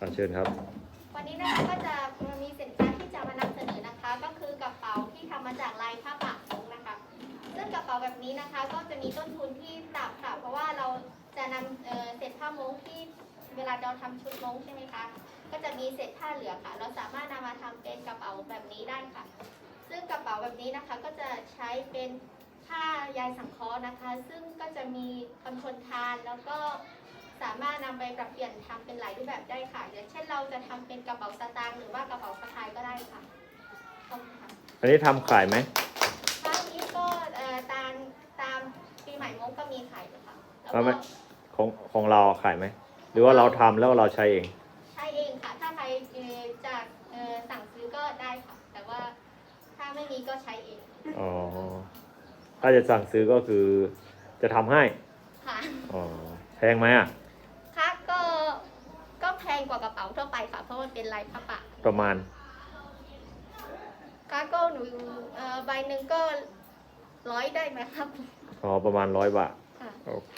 อ่าเชิญครับ วันนี้นะคะก็จะมีสินค้าที่จะมานำเสนอนะคะ ก็คือกระเป๋าที่ทำมาจากลายผ้าปากมุ้งนะคะ ซึ่งกระเป๋าแบบนี้นะคะ ก็จะมีต้นทุนที่ต่ำค่ะเพราะว่าเราจะนำเอ่อเศษผ้าม้งที่เวลาเราทำชุดม้งใช่ไหมคะ ก็จะมีเศษผ้าเหลือค่ะ เราสามารถนำมาทำเป็นกระเป๋าแบบนี้ได้ค่ะ ซึ่งกระเป๋าแบบนี้นะคะก็จะใช้เป็นผ้ายายสังเคราะห์นะคะ ซึ่งก็จะมีความทนทานแล้วก็ สามารถนำไปปรับเปลี่ยนทำเป็นหลายรูปแบบได้ค่ะ อย่างเช่นเราจะทำเป็นกระเป๋าสตางค์หรือว่ากระเป๋าสะพายก็ได้ค่ะขอบคุณค่ะอันนี้ทำขายไหมครั้งนี้ก็เอ่อตามตามปีใหม่มงก็มีขายนะคะแล้วเอาไหมก็ของของเราขายไหม หรือว่าเราทำแล้วเราใช้เอง ใช้เองค่ะ ถ้าใครเอ่อจะเอ่อสั่งซื้อก็ได้ค่ะ แต่ว่าถ้าไม่มีก็ใช้เอง อ๋อ ถ้าจะสั่งซื้อก็คือจะทำให้ ค่ะ อ๋อ แพงไหมอะค่ะก็ ก็แพงกว่ากระเป๋าทั่วไปค่ะ เพราะมันเป็นลายผ้าปะประมาณค่ะก็หนูเอ่อใบหนึ่งก็ร้อยได้ไหมครับ อ๋อ ประมาณร้อยบาท ค่ะ โอเค